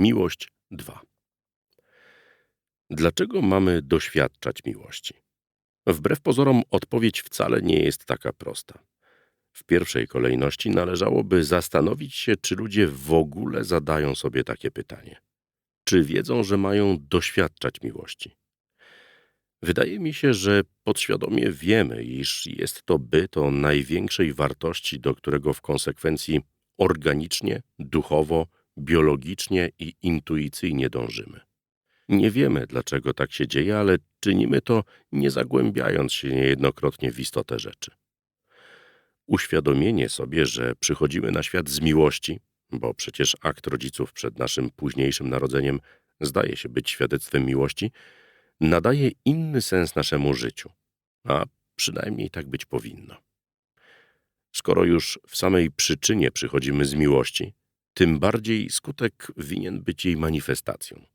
Miłość 2 Dlaczego mamy doświadczać miłości? Wbrew pozorom odpowiedź wcale nie jest taka prosta. W pierwszej kolejności należałoby zastanowić się, czy ludzie w ogóle zadają sobie takie pytanie. Czy wiedzą, że mają doświadczać miłości? Wydaje mi się, że podświadomie wiemy, iż jest to byt o największej wartości, do którego w konsekwencji organicznie, duchowo, biologicznie i intuicyjnie dążymy. Nie wiemy, dlaczego tak się dzieje, ale czynimy to nie zagłębiając się niejednokrotnie w istotę rzeczy. Uświadomienie sobie, że przychodzimy na świat z miłości, bo przecież akt rodziców przed naszym późniejszym narodzeniem zdaje się być świadectwem miłości, nadaje inny sens naszemu życiu, a przynajmniej tak być powinno. Skoro już w samej przyczynie przychodzimy z miłości, tym bardziej skutek winien być jej manifestacją.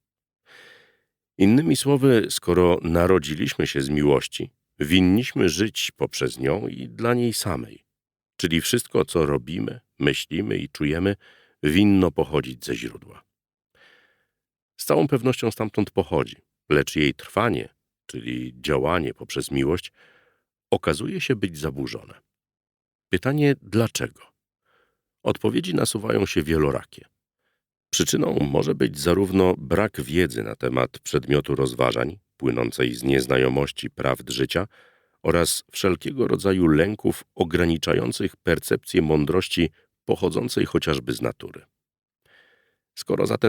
Innymi słowy, skoro narodziliśmy się z miłości, winniśmy żyć poprzez nią i dla niej samej. Czyli wszystko, co robimy, myślimy i czujemy, winno pochodzić ze źródła. Z całą pewnością stamtąd pochodzi, lecz jej trwanie, czyli działanie poprzez miłość, okazuje się być zaburzone. Pytanie dlaczego? Odpowiedzi nasuwają się wielorakie. Przyczyną może być zarówno brak wiedzy na temat przedmiotu rozważań, płynącej z nieznajomości prawd życia, oraz wszelkiego rodzaju lęków ograniczających percepcję mądrości pochodzącej chociażby z natury. Skoro zatem